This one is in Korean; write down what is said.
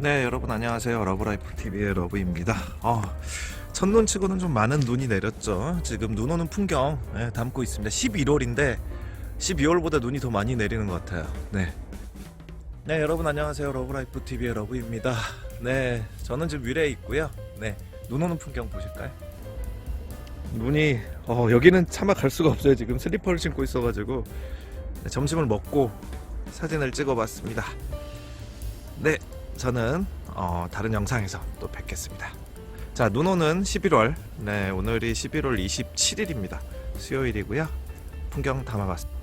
네, 여러분 안녕하세요. 러브라이프 TV의 러브입니다. 어, 첫눈 치고는 좀 많은 눈이 내렸죠. 지금 눈 오는 풍경 예, 담고 있습니다. 11월인데 12월보다 눈이 더 많이 내리는 것 같아요. 네. 네, 여러분 안녕하세요. 러브라이프 TV의 러브입니다. 네, 저는 지금 위례에 있고요. 네, 눈 오는 풍경 보실까요? 눈이 어, 여기는 차마 갈 수가 없어요. 지금 슬리퍼를 신고 있어가지고 네, 점심을 먹고 사진을 찍어봤습니다. 네, 저는 어, 다른 영상에서 또 뵙겠습니다. 자, 눈 오는 11월. 네, 오늘이 11월 27일입니다. 수요일이고요. 풍경 담아봤습니다.